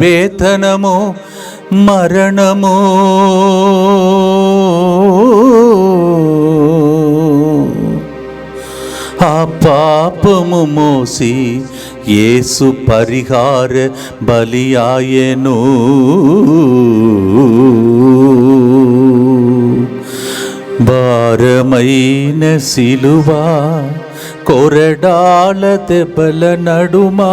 వేతనము మరణము ఆ పాపము మోసి యేసు పరిహార బలియాయెను భారమైన సిలువా కొరడాల దెబ్బల నడుమా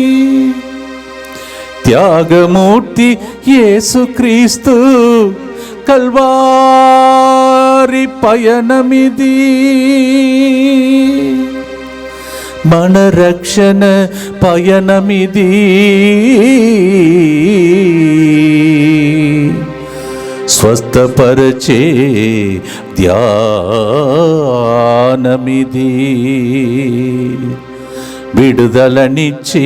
త్యాగమూర్తి యేసుక్రీస్తు కల్వారి పయనమిది మన రక్షణ పయనమిది స్వస్థపరచే ధ్యానమిది విడుదలనిచ్చి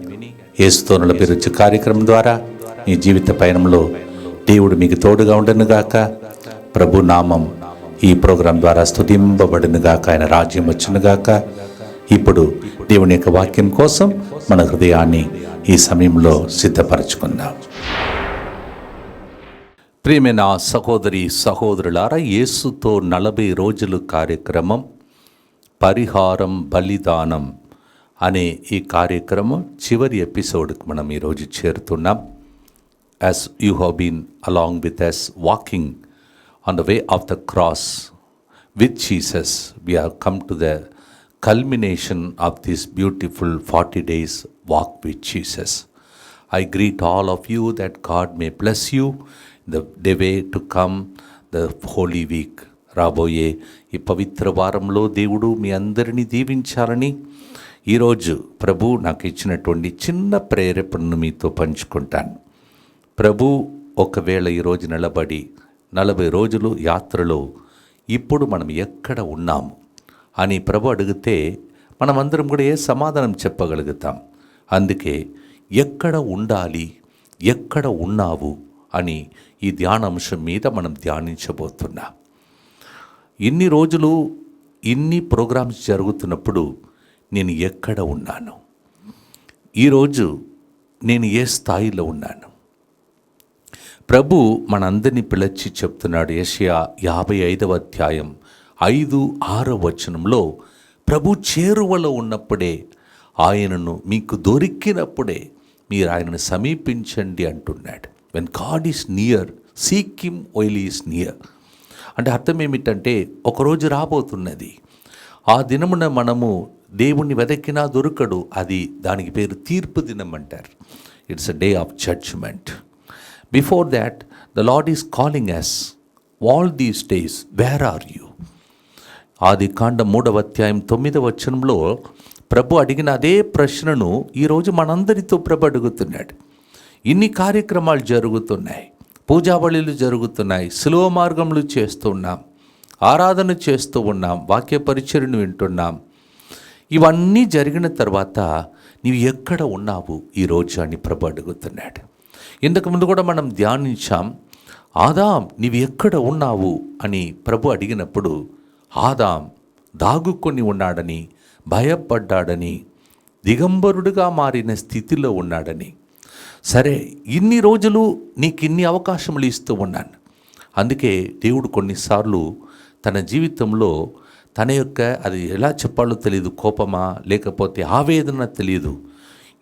ఏసుతోనుల నలభిరుచు కార్యక్రమం ద్వారా మీ జీవిత పయనంలో దేవుడు మీకు తోడుగా ఉండనుగాక ప్రభు నామం ఈ ప్రోగ్రాం ద్వారా స్థుతింపబడినగాక ఆయన రాజ్యం వచ్చినగాక ఇప్పుడు దేవుని యొక్క వాక్యం కోసం మన హృదయాన్ని ఈ సమయంలో సిద్ధపరచుకుందాం. ప్రియమైన సహోదరి సహోదరులారా యేసుతో నలభై రోజులు కార్యక్రమం పరిహారం బలిదానం అనే ఈ కార్యక్రమం చివరి ఎపిసోడ్కి మనం ఈరోజు చేరుతున్నాం. As you have been along with us walking on the way of the cross with Jesus we have come to the culmination of this beautiful forty days walk with Jesus I greet all of you that God may bless you the day way to come the holy week రాబోయే ఈ పవిత్ర వారంలో దేవుడు మీ అందరినీ దీవించాలని ఈరోజు ప్రభు నాకు ఇచ్చినటువంటి చిన్న ప్రేరేపణను మీతో పంచుకుంటాను. ప్రభు ఒకవేళ ఈరోజు నిలబడి నలభై రోజులు యాత్రలో ఇప్పుడు మనం ఎక్కడ ఉన్నాము అని ప్రభు అడిగితే మనమందరం కూడా ఏ సమాధానం చెప్పగలుగుతాం? అందుకే ఎక్కడ ఉండాలి? ఎక్కడ ఉన్నావు? అని ఈ ధ్యానాంశం మీద మనం ధ్యానించబోతున్నాం. ఇన్ని రోజులు ఇన్ని ప్రోగ్రామ్స్ జరుగుతున్నప్పుడు నేను ఎక్కడ ఉన్నాను? ఈరోజు నేను ఏ స్థాయిలో ఉన్నాను? ప్రభు మనందరినీ పిలచి చెప్తున్నాడు ఏషియా యాభై ఐదవ అధ్యాయం ఐదు ఆరో వచనంలో ప్రభు చేరువలో ఉన్నప్పుడే ఆయనను మీకు దొరికినప్పుడే మీరు ఆయనను సమీపించండి అంటున్నాడు. When God is near seek him him while is near అంటే అర్థం ఏమిటంటే ఒకరోజు రాబోతున్నది. ఆ దినమున మనము దేవుణ్ణి వెదక్కినా దొరకడు. అది దానికి పేరు తీర్పు దినం అంటారు. It's a day of judgment before that the Lord is calling us all these days where are you ఆది కాండ మూడవ అధ్యాయం తొమ్మిదవ వచనంలో ప్రభు అడిగిన అదే ప్రశ్నను ఈరోజు మనందరితో ప్రభు అడుగుతున్నాడు. ఇన్ని కార్యక్రమాలు జరుగుతున్నాయి. పూజాబళిలు జరుగుతున్నాయి. సులువ మార్గములు చేస్తున్నాం ఆరాధన చేస్తూ ఉన్నాం. వాక్య పరిచయను వింటున్నాం. ఇవన్నీ జరిగిన తర్వాత నీవు ఎక్కడ ఉన్నావు? ఈరోజు అని ప్రభు అడుగుతున్నాడు. ఇంతకు ముందు కూడా మనం ధ్యానించాం ఆదాం నీవు ఎక్కడ ఉన్నావు? అని ప్రభు అడిగినప్పుడు ఆదాం దాగుకొని ఉన్నాడని భయపడ్డాడని దిగంబరుడుగా మారిన స్థితిలో ఉన్నాడని. సరే ఇన్ని రోజులు నీకు ఇన్ని అవకాశములు ఇస్తూ ఉన్నాను. అందుకే దేవుడు కొన్నిసార్లు తన జీవితంలో తన యొక్క అది ఎలా చెప్పాలో తెలియదు కోపమా? లేకపోతే ఆవేదన తెలియదు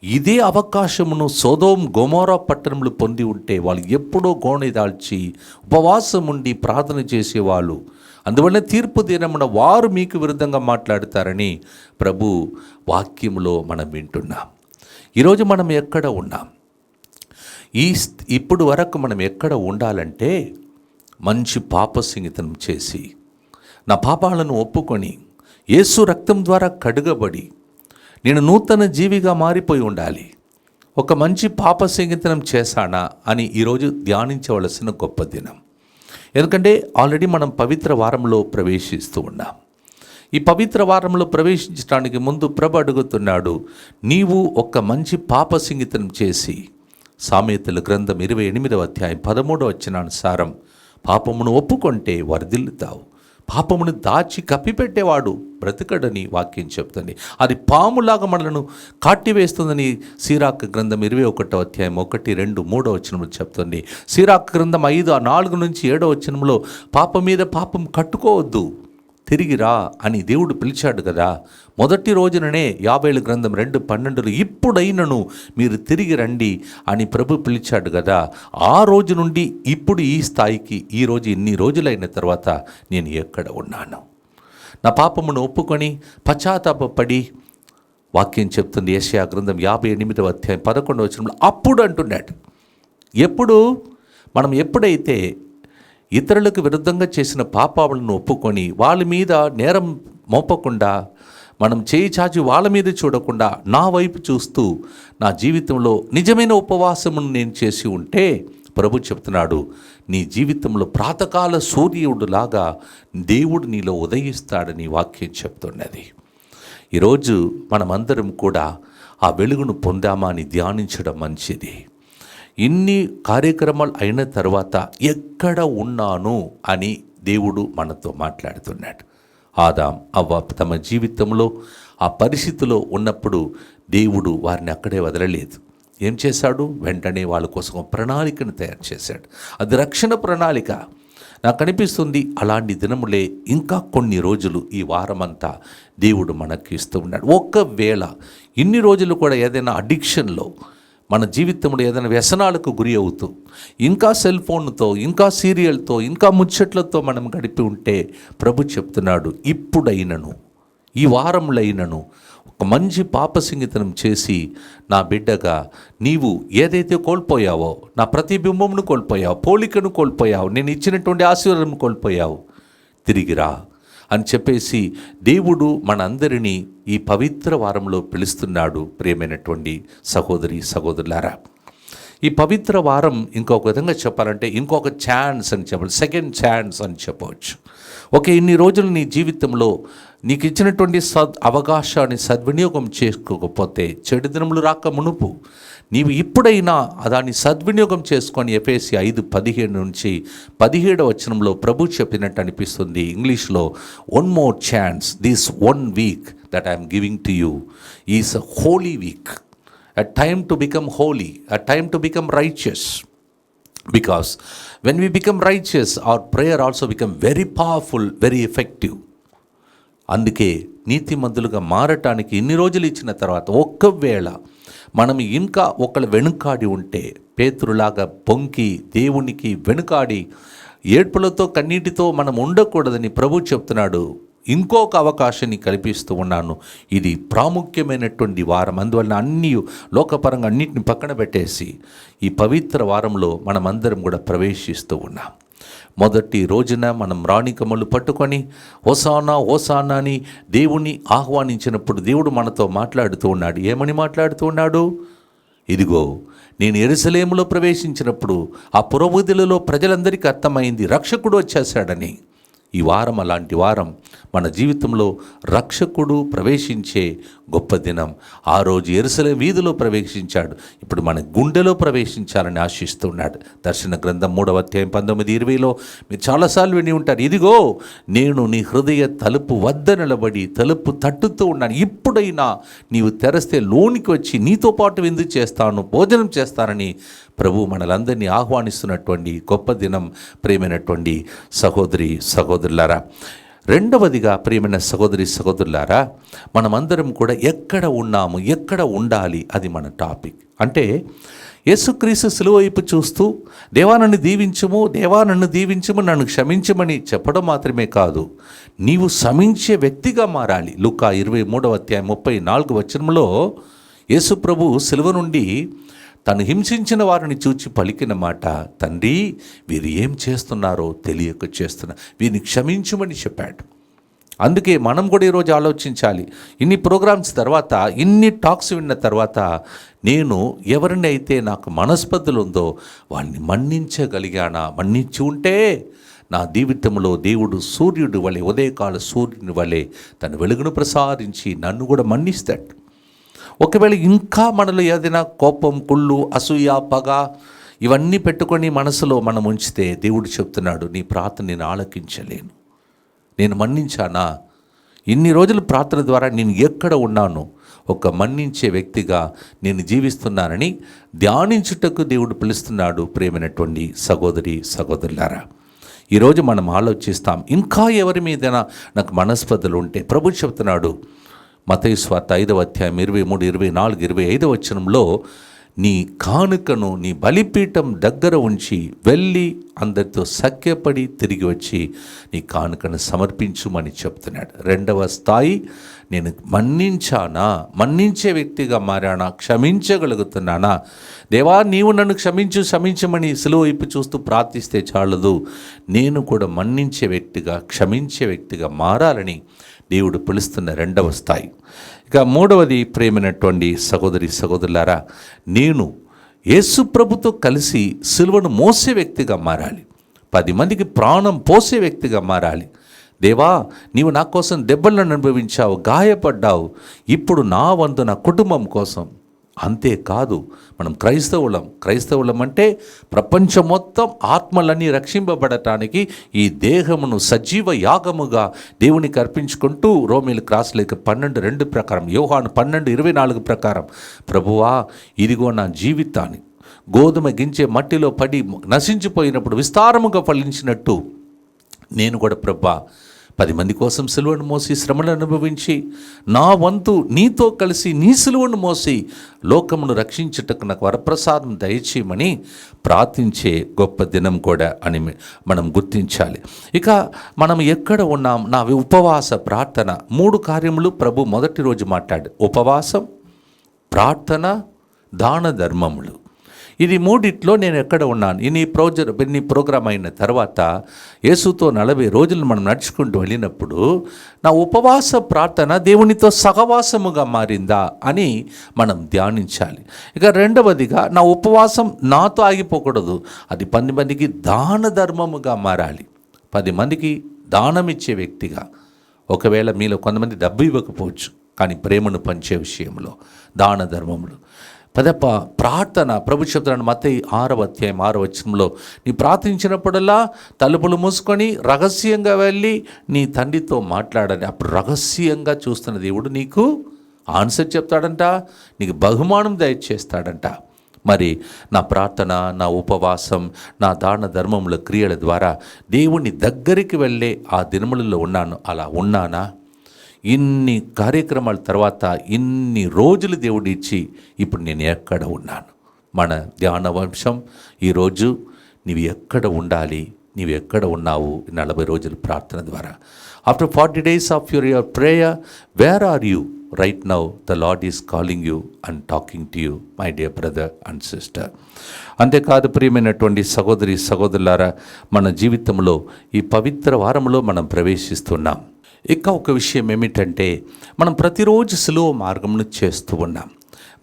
ఇదే అవకాశమును సోదోం గోమోరా పట్టణములు పొంది ఉంటే వాళ్ళు ఎప్పుడో గోణి దాల్చి ఉపవాసం ఉండి ప్రార్థన చేసేవాళ్ళు. అందువల్ల తీర్పు దినమున వారు మీకు విరుద్ధంగా మాట్లాడతారని ప్రభు వాక్యంలో మనం వింటున్నాం. ఈరోజు మనం ఎక్కడ ఉన్నాం? ఈ ఇప్పుడు వరకు మనం ఎక్కడ ఉండాలంటే మంచి పాప సంగీతం చేసి నా పాపాలను ఒప్పుకొని యేసు రక్తం ద్వారా కడుగబడి నేను నూతన జీవిగా మారిపోయి ఉండాలి. ఒక మంచి పాప సంగీతనం చేశానా అని ఈరోజు ధ్యానించవలసిన గొప్ప దినం. ఎందుకంటే ఆల్రెడీ మనం పవిత్ర వారంలో ప్రవేశిస్తూ ఉన్నాం. ఈ పవిత్ర వారంలో ప్రవేశించడానికి ముందు ప్రభు అడుగుతున్నాడు నీవు ఒక మంచి పాప సంగీతం చేసి సామెతల గ్రంథం ఇరవై ఎనిమిదవ అధ్యాయం పదమూడవ వచ్చినానుసారం పాపమును ఒప్పుకొంటే వర్ధిల్లుతావు. పాపమును దాచి కప్పిపెట్టేవాడు బ్రతకడని వాక్యం చెప్తుంది. అది పాములాగా మనలను కాటివేస్తుందని సీరాక్ గ్రంథం ఇరవై ఒకటో అధ్యాయం ఒకటి రెండు మూడో వచనంలో చెప్తుంది. సీరాక్ గ్రంథం ఐదు ఆ నాలుగు నుంచి ఏడో వచనంలో పాపం మీద పాపం కట్టుకోవద్దు తిరిగిరా అని దేవుడు పిలిచాడు కదా. మొదటి రోజుననే యాభైల గ్రంథం రెండు పన్నెండులో ఇప్పుడైనను మీరు తిరిగి రండి అని ప్రభు పిలిచాడు కదా. ఆ రోజు నుండి ఇప్పుడు ఈ స్థాయికి ఈ రోజు ఇన్ని రోజులైన తర్వాత నేను ఎక్కడ ఉన్నాను? నా పాపమును ఒప్పుకొని పశ్చాత్తాపడి వాక్యం చెప్తుంది ఏషియా గ్రంథం యాభై ఎనిమిదవ అధ్యాయం పదకొండవ వచనంలో అప్పుడు అంటున్నాడు. ఎప్పుడు? మనం ఎప్పుడైతే ఇతరులకు విరుద్ధంగా చేసిన పాపాలను ఒప్పుకొని వాళ్ళ మీద నేరం మోపకుండా మనం చేయి చాచి వాళ్ళ మీద చూడకుండా నా వైపు చూస్తూ నా జీవితంలో నిజమైన ఉపవాసమును నేను చేసి ఉంటే ప్రభు చెప్తున్నాడు నీ జీవితంలో ప్రాతకాల సూర్యుడులాగా దేవుడు నీలో ఉదయిస్తాడని వాక్యం చెప్తున్నది. ఈరోజు మనమందరం కూడా ఆ వెలుగును పొందామా అని ధ్యానించడం మంచిది. ఇన్ని కార్యక్రమాలు అయిన తర్వాత ఎక్కడ ఉన్నాను అని దేవుడు మనతో మాట్లాడుతున్నాడు. ఆదాం. అవ్వ తమ జీవితంలో ఆ పరిస్థితిలో ఉన్నప్పుడు దేవుడు వారిని అక్కడే వదలలేదు. ఏం చేశాడు? వెంటనే వాళ్ళ కోసం ప్రణాళికను తయారు చేశాడు. అది రక్షణ ప్రణాళిక. నాకు అనిపిస్తుంది అలాంటి దినములే ఇంకా కొన్ని రోజులు ఈ వారమంతా దేవుడు మనకి ఇస్తూ ఉన్నాడు. ఒక్కవేళ ఇన్ని రోజులు కూడా ఏదైనా అడిక్షన్లో మన జీవితంలో ఏదైనా వ్యసనాలకు గురి అవుతూ ఇంకా సెల్ ఫోన్తో ఇంకా సీరియల్తో ఇంకా ముచ్చట్లతో మనం గడిపి ఉంటే ప్రభు చెప్తున్నాడు ఇప్పుడైనను ఈ వారంలైనను ఒక మంచి పాప సంగీతనం చేసి నా బిడ్డగా నీవు ఏదైతే కోల్పోయావో నా ప్రతిబింబమును కోల్పోయావు పోలికను కోల్పోయావు నేను ఇచ్చినటువంటి ఆశీర్వాదం కోల్పోయావు తిరిగిరా అని చెప్పేసి దేవుడు మనందరినీ ఈ పవిత్ర వారంలో పిలుస్తున్నాడు ప్రియమైనటువంటి సహోదరి సహోదరులారా. ఈ పవిత్ర వారం ఇంకొక విధంగా చెప్పాలంటే ఇంకొక ఛాన్స్ అని చెప్పాలి సెకండ్ ఛాన్స్ అని చెప్పవచ్చు. ఓకే ఇన్ని రోజులు నీ జీవితంలో నీకు ఇచ్చినటువంటి సద్ అవకాశాన్ని సద్వినియోగం చేసుకోకపోతే చెడు దినములు రాక మునుపు నీవు ఇప్పుడైనా దాన్ని సద్వినియోగం చేసుకొని ఎఫ్ఏసి ఐదు పదిహేడు నుంచి పదిహేడు వచనంలో ప్రభు చెప్పినట్టు అనిపిస్తుంది. ఇంగ్లీష్లో one more chance this one week that I'm giving to you is a holy week a time to become holy, a time to become righteous. Because when we become righteous, our prayer also become very powerful, very effective. అందుకే నీతిమంతులుగా మారటానికి ఇన్ని రోజులు ఇచ్చిన తర్వాత ఒక్కవేళ మనం ఇంకా ఒకళ్ళు వెనుకాడి ఉంటే పేతురులాగా పొంకి దేవునికి వెనుకాడి ఏడ్పులతో కన్నీటితో మనం ఉండకూడదని ప్రభు చెప్తున్నాడు ఇంకొక అవకాశాన్ని కల్పిస్తూ ఉన్నాను. ఇది ప్రాముఖ్యమైనటువంటి వారం. అందువలన అన్ని లోకపరంగా అన్నిటిని పక్కన పెట్టేసి ఈ పవిత్ర వారంలో మనమందరం కూడా ప్రవేశిస్తూ ఉన్నాం. మొదటి రోజున మనం రాణికమలు పట్టుకొని ఓసానా ఓసానా అని దేవుణ్ణి ఆహ్వానించినప్పుడు దేవుడు మనతో మాట్లాడుతూ ఉన్నాడు. ఏమని మాట్లాడుతూ ఉన్నాడు? ఇదిగో నేను ఎరుసలేములో ప్రవేశించినప్పుడు ఆ పురోగతులలో ప్రజలందరికీ అర్థమైంది. రక్షకుడు వచ్చేసాడని ఈ వారం అలాంటి వారం మన జీవితంలో రక్షకుడు ప్రవేశించే గొప్ప దినం. ఆ రోజు ఎరుసలే వీధిలో ప్రవేశించాడు. ఇప్పుడు మన గుండెలో ప్రవేశించాలని ఆశిస్తున్నాడు. దర్శన గ్రంథం మూడవ అధ్యాయం పంతొమ్మిది ఇరవైలో మీరు చాలాసార్లు విని ఉంటారు. ఇదిగో నేను నీ హృదయ తలుపు వద్ద నిలబడి తలుపు తట్టుతూ ఉన్నాను. ఇప్పుడైనా నీవు తెరస్తే లోనికి వచ్చి నీతో పాటు విందు చేస్తాను భోజనం చేస్తానని ప్రభు మనలందరినీ ఆహ్వానిస్తున్నటువంటి గొప్ప దినం. ప్రేమైనటువంటి సహోదరి సహోదరులారా రెండవదిగా ప్రియమైన సహోదరి సహోదరులారా మనమందరం కూడా ఎక్కడ ఉన్నాము ఎక్కడ ఉండాలి అది మన టాపిక్. అంటే యేసుక్రీస్తు సులువ వైపు చూస్తూ దేవా నన్ను దీవించుము దేవా నన్ను దీవించము నన్ను క్షమించమని చెప్పడం మాత్రమే కాదు నీవు శమించే వ్యక్తిగా మారాలి. లుకా ఇరవై మూడవ అధ్యాయం ముప్పై నాలుగు వచనంలో యేసు ప్రభు సిలువ నుండి తను హింసించిన వారిని చూచి పలికిన మాట తండ్రి వీరు ఏం చేస్తున్నారో తెలియక చేస్తున్నా వీరిని క్షమించమని చెప్పాడు. అందుకే మనం కూడా ఈరోజు ఆలోచించాలి. ఇన్ని ప్రోగ్రామ్స్ తర్వాత ఇన్ని టాక్స్ విన్న తర్వాత నేను ఎవరిని అయితే నాకు మనస్పర్ధలు ఉందో వాడిని మన్నించగలిగానా? మన్నించి ఉంటే నా జీవితంలో దేవుడు సూర్యుడు వలె ఉదయకాల సూర్యుని వలె తన వెలుగును ప్రసాదించి నన్ను కూడా మన్నిస్తాడు. ఒకవేళ ఇంకా మనలో ఏదైనా కోపం కుళ్ళు అసూయ పగ ఇవన్నీ పెట్టుకొని మనసులో మనం ఉంచితే దేవుడు చెప్తున్నాడు నీ ప్రార్థన నేను ఆలకించలేను. నేను మన్నించానా? ఇన్ని రోజులు ప్రార్థన ద్వారా నేను ఎక్కడ ఉన్నాను? ఒక మన్నించే వ్యక్తిగా నేను జీవిస్తున్నానని ధ్యానించుటకు దేవుడు పిలుస్తున్నాడు ప్రేమైనటువంటి సహోదరి సహోదరులారా. ఈరోజు మనం ఆలోచిస్తాం ఇంకా ఎవరి మీదైనా నాకు మనస్పర్ధలు ఉంటే ప్రభు చెప్తున్నాడు మతయి స్వార్థ ఐదవ అధ్యాయం ఇరవై మూడు ఇరవై నాలుగు ఇరవై ఐదవ వచనంలో నీ కానుకను నీ బలిపీఠం దగ్గర ఉంచి వెళ్ళి అందరితో సఖ్యపడి తిరిగి వచ్చి నీ కానుకను సమర్పించుమని చెప్తున్నాడు. రెండవ స్థాయి నేను మన్నించానా? మన్నించే వ్యక్తిగా మారానా? క్షమించగలుగుతున్నానా? దేవా నీవు నన్ను క్షమించు క్షమించమని సులువు వైపు చూస్తూ ప్రార్థిస్తే చాలదు. నేను కూడా మన్నించే వ్యక్తిగా క్షమించే వ్యక్తిగా మారాలని దేవుడు పిలుస్తున్న రెండవ స్థాయి. ఇక మూడవది ప్రేమైనటువంటి సహోదరి సహోదరులారా నేను యేసు ప్రభుతో కలిసి సిలువను మోసే వ్యక్తిగా మారాలి. పది మందికి ప్రాణం పోసే వ్యక్తిగా మారాలి. దేవా నీవు నా కోసం దెబ్బలను అనుభవించావు గాయపడ్డావు. ఇప్పుడు నా వంతు నా కుటుంబం కోసం అంతేకాదు మనం క్రైస్తవులం. క్రైస్తవులం అంటే ప్రపంచం మొత్తం ఆత్మలన్నీ రక్షింపబడటానికి ఈ దేహమును సజీవ యాగముగా దేవునికి అర్పించుకుంటూ రోమిలు క్రాస్ లేక పన్నెండు రెండు ప్రకారం యోహాను పన్నెండు ఇరవై నాలుగు ప్రకారం ప్రభువా ఇదిగో నా జీవితాన్ని గోధుమ గింజే మట్టిలో పడి నశించిపోయినప్పుడు విస్తారముగా ఫలించినట్టు నేను కూడా ప్రభా పది మంది కోసం సిలువను మోసి శ్రమను అనుభవించి నా వంతు నీతో కలిసి నీ సిలువను మోసి లోకమును రక్షించుటకు నాకు వరప్రసాదం దయచేయమని ప్రార్థించే గొప్ప దినం కూడా అని మనం గుర్తించాలి. ఇక మనం ఎక్కడ ఉన్నాం? నా ఉపవాస ప్రార్థన. మూడు కార్యములు ప్రభు మొదటి రోజు మాట్లాడు. ఉపవాసం ప్రార్థన దాన ధర్మములు. ఇది మూడిట్లో నేను ఎక్కడ ఉన్నాను. ఇన్ని ప్రోజ ఇన్ని ప్రోగ్రామ్ అయిన తర్వాత యేసుతో నలభై రోజులు మనం నడుచుకుంటూ వెళ్ళినప్పుడు నా ఉపవాస ప్రార్థన దేవునితో సహవాసముగా మారిందా అని మనం ధ్యానించాలి. ఇక రెండవదిగా నా ఉపవాసం నాతో ఆగిపోకూడదు. అది పది మందికి దాన ధర్మముగా మారాలి. పది మందికి దానం ఇచ్చే వ్యక్తిగా ఒకవేళ మీలో కొంతమంది డబ్బు ఇవ్వకపోవచ్చు. కానీ ప్రేమను పంచే విషయంలో దాన ధర్మములు. పదప్ప ప్రార్థన ప్రభు చెప్తున్నాడు మత ఆరవ అధ్యాయం ఆరవ వచనంలో నీ ప్రార్థించినప్పుడల్లా తలుపులు మూసుకొని రహస్యంగా వెళ్ళి నీ తండ్రితో మాట్లాడని. అప్పుడు రహస్యంగా చూస్తున్న దేవుడు నీకు ఆన్సర్ చెప్తాడంట నీకు బహుమానం దయచేస్తాడంట. మరి నా ప్రార్థన నా ఉపవాసం నా దాన ధర్మముల క్రియల ద్వారా దేవుని దగ్గరికి వెళ్ళే ఆ దినములలో ఉన్నాను. అలా ఉన్నానా? ఇన్ని కార్యక్రమాల తర్వాత ఇన్ని రోజులు దేవుడు ఇచ్చి ఇప్పుడు నేను ఎక్కడ ఉన్నాను? మన ధ్యాన వంశం ఈరోజు నీవు ఎక్కడ ఉండాలి? నీవు ఎక్కడ ఉన్నావు? నలభై రోజుల ప్రార్థన ద్వారా. After forty days of your your prayer where are you right now the Lord is calling you and talking to you my dear brother and sister అంతేకాదు ప్రియమైనటువంటి సహోదరి సహోదరులారా మన జీవితంలో ఈ పవిత్ర వారంలో మనం ప్రవేశిస్తున్నాం. ఇక ఒక విషయం ఏమిటంటే మనం ప్రతిరోజు సులువ మార్గంను చేస్తూ ఉన్నాం.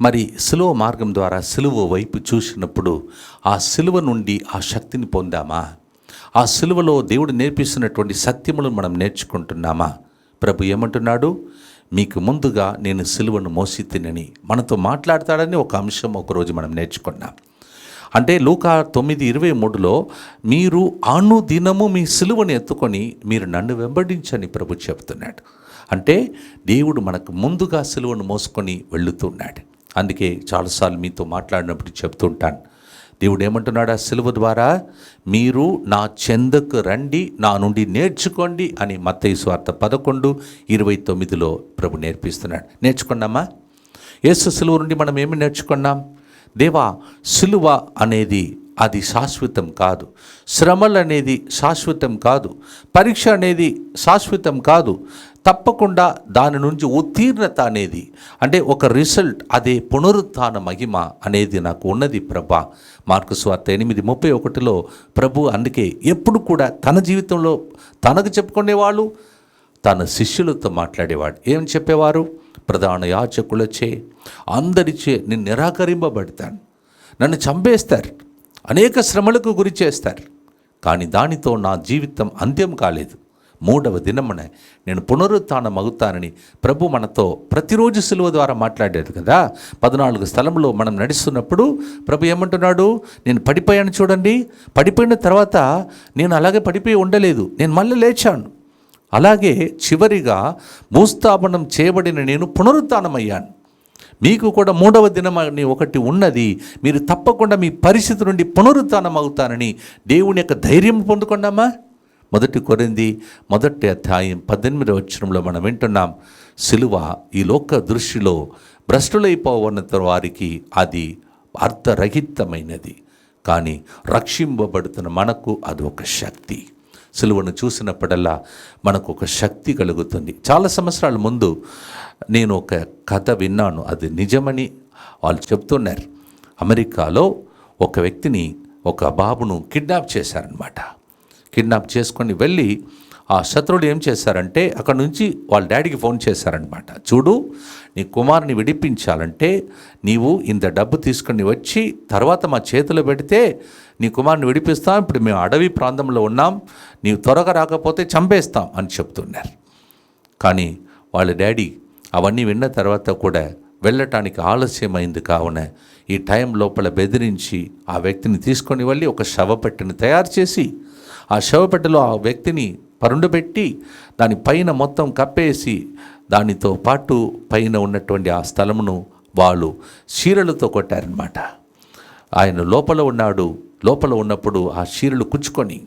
మరి సులువ మార్గం ద్వారా సులువ వైపు చూసినప్పుడు ఆ సులువ నుండి ఆ శక్తిని పొందామా? ఆ సులువలో దేవుడు నేర్పిస్తున్నటువంటి సత్యములను మనం నేర్చుకుంటున్నామా? ప్రభు ఏమంటున్నాడు? మీకు ముందుగా నేను సిలువను మోసి తినని. మనతో మాట్లాడతాడని ఒక అంశం ఒకరోజు మనం నేర్చుకున్నాం. అంటే లూకా తొమ్మిది ఇరవై మూడులో మీరు అనుదినము మీ సిలువను ఎత్తుకొని మీరు నన్ను వెంబడించని ప్రభు చెబుతున్నాడు. అంటే దేవుడు మనకు ముందుగా సిలువను మోసుకొని వెళుతున్నాడు అందుకే చాలాసార్లు మీతో మాట్లాడినప్పుడు చెప్తుంటాను. దేవుడు ఏమంటున్నాడు ఆ సిలువ ద్వారా? మీరు నా చెందకు రండి నా నుండి నేర్చుకోండి అని మత్తయి స్వార్థ పదకొండు ఇరవై తొమ్మిదిలో ప్రభు నేర్పిస్తున్నాడు. నేర్చుకున్నామా? యేసు సిలువ నుండి మనం ఏమి నేర్చుకున్నాం? దేవా సులువ అనేది అది శాశ్వతం కాదు. శ్రమలు అనేది శాశ్వతం కాదు. పరీక్ష అనేది శాశ్వతం కాదు. తప్పకుండా దాని నుంచి ఉత్తీర్ణత అనేది అంటే ఒక రిజల్ట్ అదే పునరుత్థాన మహిమ అనేది నాకు ఉన్నది ప్రభా. మార్కు స్వార్థ ఎనిమిది ముప్పై ఒకటిలో ప్రభు అందుకే ఎప్పుడు కూడా తన జీవితంలో తనకు చెప్పుకునేవాళ్ళు తన శిష్యులతో మాట్లాడేవాడు. ఏం చెప్పేవారు? ప్రధాన యాచకులచే అందరిచే నేను నిరాకరింపబడతాను. నన్ను చంపేస్తారు. అనేక శ్రమలకు గురి చేస్తారు. కానీ దానితో నా జీవితం అంత్యం కాలేదు. మూడవ దినమున నేను పునరుత్థానం అవుతానని ప్రభు మనతో ప్రతిరోజు సిలువ ద్వారా మాట్లాడాడు కదా. పద్నాలుగు స్థలంలో మనం నడుస్తున్నప్పుడు ప్రభు ఏమంటున్నాడు? నేను పడిపోయాను చూడండి. పడిపోయిన తర్వాత నేను అలాగే పడిపోయి ఉండలేదు. నేను మళ్ళీ లేచాను. అలాగే చివరిగా భూస్థాపనం చేయబడిన నేను పునరుత్నమయ్యాను మీకు కూడా మూడవ దినం ఒకటి ఉన్నది. మీరు తప్పకుండా మీ పరిస్థితి నుండి పునరుత్థానం అవుతానని దేవుని యొక్క ధైర్యం పొందుకున్నామా మొదటి కొరింది మొదటి అధ్యాయం పద్దెనిమిదవ వచ్చరంలో మనం వింటున్నాం. సిలువ ఈ లోక దృష్టిలో భ్రష్టులైపోవన్న వారికి అది అర్థరహితమైనది. కానీ రక్షింపబడుతున్న మనకు అది ఒక శక్తి. సిలువను చూసినప్పుడల్లా మనకు ఒక శక్తి కలుగుతుంది. చాలా సంవత్సరాల ముందు నేను ఒక కథ విన్నాను. అది నిజమని వాళ్ళు చెప్తున్నారు. అమెరికాలో ఒక వ్యక్తిని ఒక బాబును కిడ్నాప్ చేశారనమాట కిడ్నాప్ చేసుకొని వెళ్ళి ఆ శత్రువులు ఏం చేశారంటే అక్కడ నుంచి వాళ్ళ డాడీకి ఫోన్ చేశారనమాట చూడు నీ కుమారుని విడిపించాలంటే నీవు ఇంత డబ్బు తీసుకొని వచ్చి తర్వాత మా చేతిలో పెడితే నీ కుమారుని విడిపిస్తాం ఇప్పుడు మేము అడవి ప్రాంతంలో ఉన్నాం నీవు త్వరగా రాకపోతే చంపేస్తాం అని చెప్తున్నారు. కానీ వాళ్ళ డాడీ అవన్నీ విన్న తర్వాత కూడా వెళ్ళటానికి ఆలస్యమైంది కావున ఈ టైం లోపల బెదిరించి ఆ వ్యక్తిని తీసుకొని వెళ్ళి ఒక శవపెట్టెని తయారు చేసి ఆ శవపెట్టెలో ఆ వ్యక్తిని పరుండబెట్టి దాని పైన మొత్తం కప్పేసి దానితో పాటు పైన ఉన్నటువంటి ఆ స్థలమును వాళ్ళు చీరలతో కొట్టారనమాట ఆయన లోపల ఉన్నాడు లోపల ఉన్నప్పుడు ఆ చీరలు కుచ్చుకొని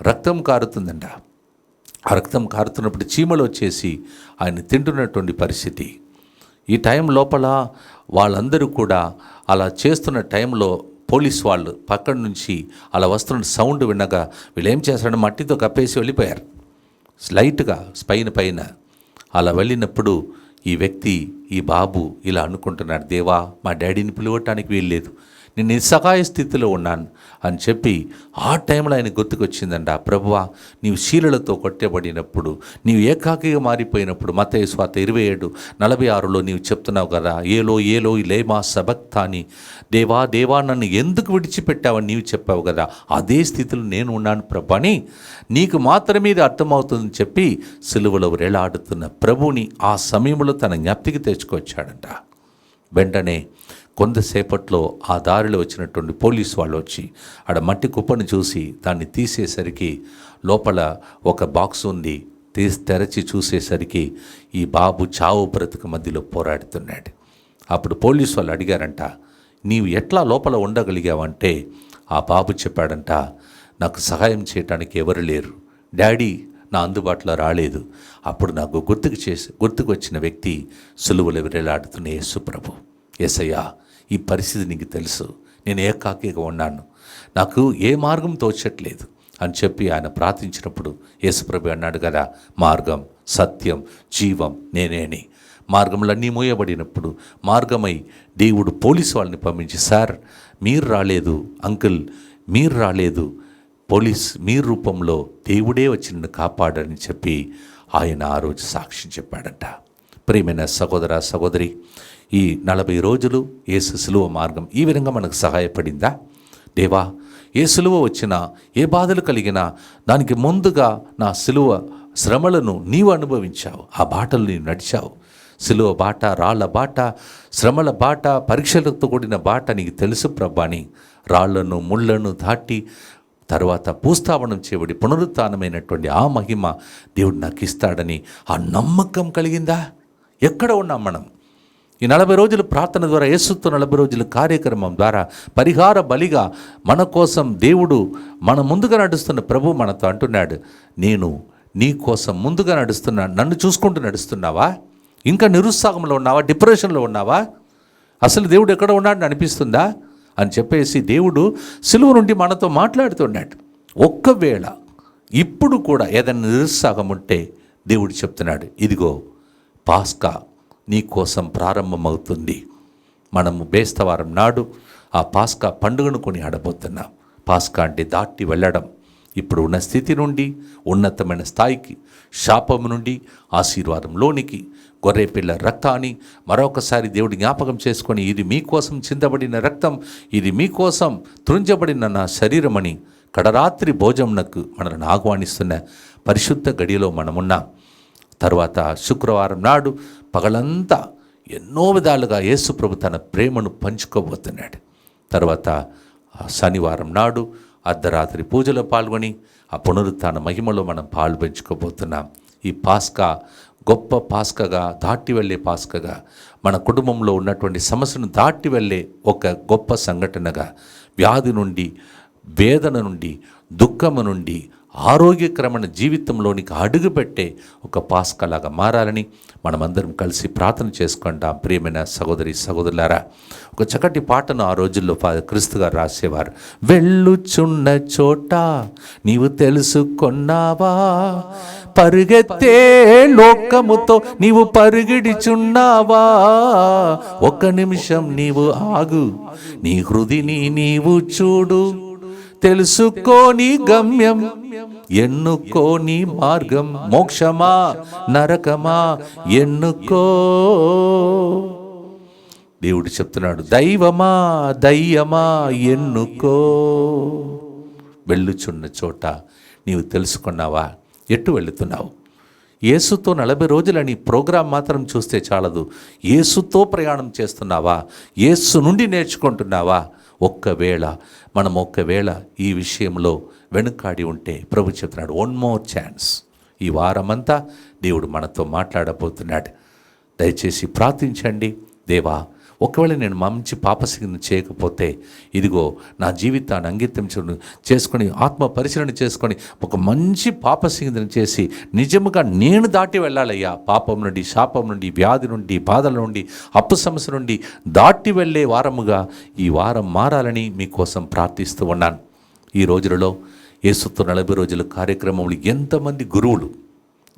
రక్తం కారుతుందంట. ఆ రక్తం కారుతున్నప్పుడు చీమలు వచ్చేసి ఆయన తింటున్నటువంటి పరిస్థితి. ఈ టైం లోపల వాళ్ళందరూ కూడా అలా చేస్తున్న టైంలో పోలీస్ వాళ్ళు పక్కన నుంచి అలా వస్తున్న సౌండ్ వినగా వీళ్ళు ఏం చేస్తారని మట్టితో కప్పేసి వెళ్ళిపోయారు. లైట్గా పైన పైన అలా వెళ్ళినప్పుడు ఈ వ్యక్తి ఈ బాబు ఇలా అనుకుంటున్నాడు దేవా మా డాడీని పిలవటానికి వీల్లేదు. నేను నిస్సహాయ స్థితిలో ఉన్నాను అని చెప్పి ఆ టైంలో ఆయన గుర్తుకొచ్చిందంట ప్రభువా నీవు శీలలతో కొట్టబడినప్పుడు నీవు ఏకాకిగా మారిపోయినప్పుడు మత స్వాత ఇరవై ఏడు నలభై ఆరులో నీవు చెప్తున్నావు కదా ఏలో ఏలో లేమా సబక్తాని దేవా దేవా నన్ను ఎందుకు విడిచిపెట్టావని నీవు చెప్పావు కదా అదే స్థితిలో నేను ఉన్నాను ప్రభు అని నీకు మాత్రమే ఇది అర్థమవుతుందని చెప్పి సిలువలో వేలాడుతున్న ప్రభుని ఆ సమయంలో తన జ్ఞప్తికి తెచ్చుకొచ్చాడంట. వెంటనే కొంతసేపట్లో ఆ దారిలో వచ్చినటువంటి పోలీసు వాళ్ళు వచ్చి ఆడ మట్టి కుప్పను చూసి దాన్ని తీసేసరికి లోపల ఒక బాక్స్ ఉంది. తీసి తెరచి చూసేసరికి ఈ బాబు చావు బ్రతుకు మధ్యలో పోరాడుతున్నాడు. అప్పుడు పోలీసు వాళ్ళు అడిగారంట నీవు ఎట్లా లోపల ఉండగలిగావంటే? ఆ బాబు చెప్పాడంట నాకు సహాయం చేయడానికి ఎవరు లేరు. డాడీ నా అందుబాటులో రాలేదు. అప్పుడు నాకు గుర్తుకు చేసి గుర్తుకు వచ్చిన వ్యక్తి సులువులు విరలాడుతున్న యేసుప్రభు. ప్రభు ఈ పరిస్థితి నీకు తెలుసు. నేను ఏకాకిగా ఉన్నాను. నాకు ఏ మార్గం తోచట్లేదు అని చెప్పి ఆయన ప్రార్థించినప్పుడు యేసుప్రభు అన్నాడు కదా మార్గం సత్యం జీవం నేనేని మార్గములన్నీ మూయబడినప్పుడు మార్గమై దేవుడు పోలీసు వాళ్ళని పంపించి సార్ మీరు రాలేదు అంకుల్ మీరు రాలేదు పోలీస్ మీ రూపంలో దేవుడే వచ్చి నన్ను కాపాడని చెప్పి ఆయన ఆ రోజు సాక్ష్యం చెప్పాడంట. ప్రేమైన సహోదర సహోదరి ఈ నలభై రోజులు ఏసు సులువ మార్గం ఈ విధంగా మనకు సహాయపడిందా? దేవా ఏ సులువ వచ్చినా ఏ బాధలు కలిగినా దానికి ముందుగా నా సిలువ శ్రమలను నీవు అనుభవించావు. ఆ బాటలు నీవు నడిచావు. సిలువ బాట రాళ్ళ బాట శ్రమల బాట పరీక్షలతో కూడిన బాట నీకు తెలుసు ప్రభాని రాళ్ళను ముళ్ళను దాటి తర్వాత పూస్తావనం చేయబడి పునరుత్నమైనటువంటి ఆ మహిమ దేవుడు నాకు ఇస్తాడని ఆ నమ్మకం కలిగిందా? ఎక్కడ ఉన్నాం మనం? ఈ నలభై రోజుల ప్రార్థన ద్వారా యేసుతో నలభై రోజుల కార్యక్రమం ద్వారా పరిహార బలిగా మన కోసం దేవుడు మన ముందుగా నడుస్తున్న ప్రభు మనతో అంటున్నాడు నేను నీ కోసం ముందుగా నడుస్తున్నా నన్ను చూసుకుంటూ నడుస్తున్నావా? ఇంకా నిరుత్సాహంలో ఉన్నావా? డిప్రెషన్లో ఉన్నావా? అసలు దేవుడు ఎక్కడ ఉన్నాడని అనిపిస్తుందా? అని చెప్పేసి దేవుడు సిలువ నుండి మనతో మాట్లాడుతున్నాడు. ఒక్కవేళ ఇప్పుడు కూడా ఏదైనా నిరుత్సాహం ఉంటే దేవుడు చెప్తున్నాడు ఇదిగో పాస్కా నీ కోసం ప్రారంభమవుతుంది. మనము బేస్తవారం నాడు ఆ పాస్కా పండుగను కొని ఆడబోతున్నాం. పాస్కా అంటే దాటి వెళ్ళడం. ఇప్పుడు ఉన్న స్థితి నుండి ఉన్నతమైన స్థాయికి శాపము నుండి ఆశీర్వాదంలోనికి గొర్రెపిల్ల రక్తాన్ని మరొకసారి దేవుడి జ్ఞాపకం చేసుకొని ఇది మీకోసం చిందబడిన రక్తం ఇది మీకోసం తృంజబడిన నా శరీరమని కడరాత్రి భోజనకు మనల్ని ఆహ్వానిస్తున్న పరిశుద్ధ గడిలో మనమున్నాం. తర్వాత శుక్రవారం నాడు పగలంతా ఎన్నో విధాలుగా యేసుప్రభు తన ప్రేమను పంచుకోబోతున్నాడు. తర్వాత శనివారం నాడు అర్ధరాత్రి పూజలో పాల్గొని ఆ పునరుత్న మహిమలో మనం పాలు పెంచుకోబోతున్నాం. ఈ పాస్కా గొప్ప పాస్కగా దాటి వెళ్ళే పాస్కగా మన కుటుంబంలో ఉన్నటువంటి సమస్యను దాటి వెళ్ళే ఒక గొప్ప సంఘటనగా వ్యాధి నుండి వేదన నుండి దుఃఖము నుండి ఆరోగ్యకరమైన జీవితంలోనికి అడుగుపెట్టే ఒక పాస్కలాగా మారాలని మనమందరం కలిసి ప్రార్థన చేసుకుంటాం. ప్రియమైన సహోదరి సహోదరులారా ఒక చక్కటి పాటను ఆ రోజుల్లో ఫాదర్ క్రీస్తు గారు రాసేవారు. వెళ్ళుచున్న చోట నీవు తెలుసుకొన్నావా? పరుగెత్తే లోకముతో నీవు పరుగిడిచున్నావా? ఒక్క నిమిషం నీవు ఆగు నీ హృదిని నీవు చూడు. తెలుసుకోని గమ్యం ఎన్నుకోని మార్గం. మోక్షమా నరకమా ఎన్నుకో. దేవుడు చెప్తున్నాడు దైవమా దయ్యమా ఎన్నుకో. వెళ్ళుచున్న చోట నీవు తెలుసుకున్నావా? ఎటు వెళుతున్నావు? యేసుతో నలభై రోజులని ప్రోగ్రాం మాత్రం చూస్తే చాలదు. యేసుతో ప్రయాణం చేస్తున్నావా? యేసు నుండి నేర్చుకుంటున్నావా? ఒక్కవేళ మనం ఒకవేళ ఈ విషయంలో వెనుకాడి ఉంటే ప్రభు చెప్తున్నాడు వన్ మోర్ ఛాన్స్ ఈ వారమంతా దేవుడు మనతో మాట్లాడబోతున్నాడు. దయచేసి ప్రార్థించండి. దేవా ఒకవేళ నేను మంచి పాపసిగిన చేయకపోతే ఇదిగో నా జీవితాన్ని అంకితం చేసుకొని ఆత్మ పరిశీలన చేసుకొని ఒక మంచి పాపసిగిన చేసి నిజముగా నేను దాటి వెళ్ళాలయ్యా. పాపం నుండి శాపం నుండి వ్యాధి నుండి బాధల నుండి అప్పు సమస్య నుండి దాటి వెళ్ళే వారముగా ఈ వారం మారాలని మీకోసం ప్రార్థిస్తూ ఉన్నాను. ఈ రోజులలో ఏసుతో నలభై రోజుల కార్యక్రమంలో ఎంతమంది గురువులు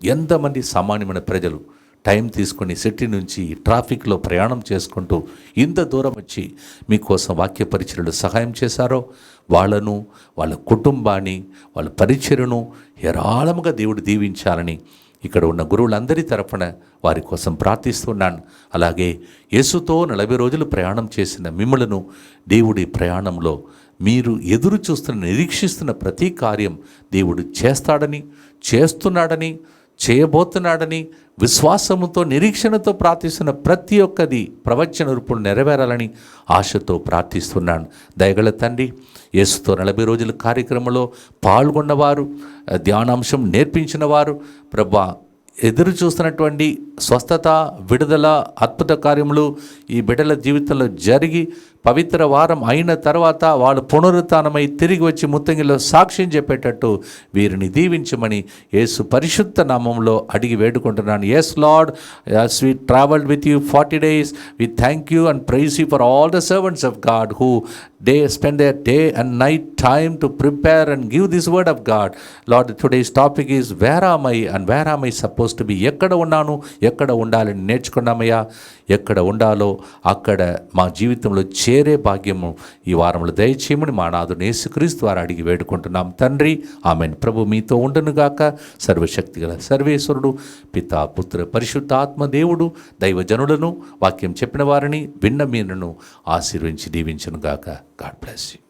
ఎంతమంది సామాన్యమైన ప్రజలు టైం తీసుకొని సిటీ నుంచి ట్రాఫిక్లో ప్రయాణం చేసుకుంటూ ఇంత దూరం వచ్చి మీకోసం వాక్య పరిచయలు సహాయం చేశారో? వాళ్ళను వాళ్ళ కుటుంబాన్ని వాళ్ళ పరిచయను ఏరాళముగా దేవుడు దీవించాలని ఇక్కడ ఉన్న గురువులందరి తరఫున వారి కోసం ప్రార్థిస్తున్నాను. అలాగే యేసుతో నలభై రోజులు ప్రయాణం చేసిన మిమ్మలను దేవుడి ప్రయాణంలో మీరు ఎదురు చూస్తున్న నిరీక్షిస్తున్న ప్రతి కార్యం దేవుడు చేస్తాడని చేస్తున్నాడని చేయబోతున్నాడని విశ్వాసముతో నిరీక్షణతో ప్రార్థిస్తున్న ప్రతి ఒక్కది ప్రవచన రూపులు నెరవేరాలని ఆశతో ప్రార్థిస్తున్నాను. దయగల తండ్రి యేసుతో నలభై రోజుల కార్యక్రమంలో పాల్గొన్నవారు ధ్యానాంశం నేర్పించిన వారు ప్రభా ఎదురు చూస్తున్నటువంటి స్వస్థత విడుదల అద్భుత కార్యములు ఈ బిడ్డల జీవితంలో జరిగి పవిత్ర వారం అయిన తర్వాత వాళ్ళు పునరుత్నమై తిరిగి వచ్చి ముత్తంగిలో సాక్ష్యం చెప్పేటట్టు వీరిని దీవించమని యేసు పరిశుద్ధ నామంలో అడిగి వేడుకుంటున్నాను. Yes Lord as we travelled with you forty days we thank you and praise you for all the servants of God who they spend their day and night time to prepare and give this word of God Lord today's topic is where am I and where am I supposed to be ఎక్కడ ఉన్నాను? ఎక్కడ ఉండాలని నేర్చుకున్నామయ్యా? ఎక్కడ ఉండాలో? అక్కడ మా జీవితంలో చేరే భాగ్యము ఈ వారంలో దయచేయమని మా నాదుని యేసుక్రీస్తు ద్వారా అడిగి వేడుకుంటున్నాం. తండ్రి ఆమెన్. ప్రభు మీతో ఉండునుగాక సర్వశక్తి గల సర్వేశ్వరుడు పితా పుత్ర పరిశుద్ధాత్మ దేవుడు దైవజనులను వాక్యం చెప్పిన వారిని విన్న మీరును ఆశీర్వించి దీవించునుగాక గాడ్ బ్లెస్ యూ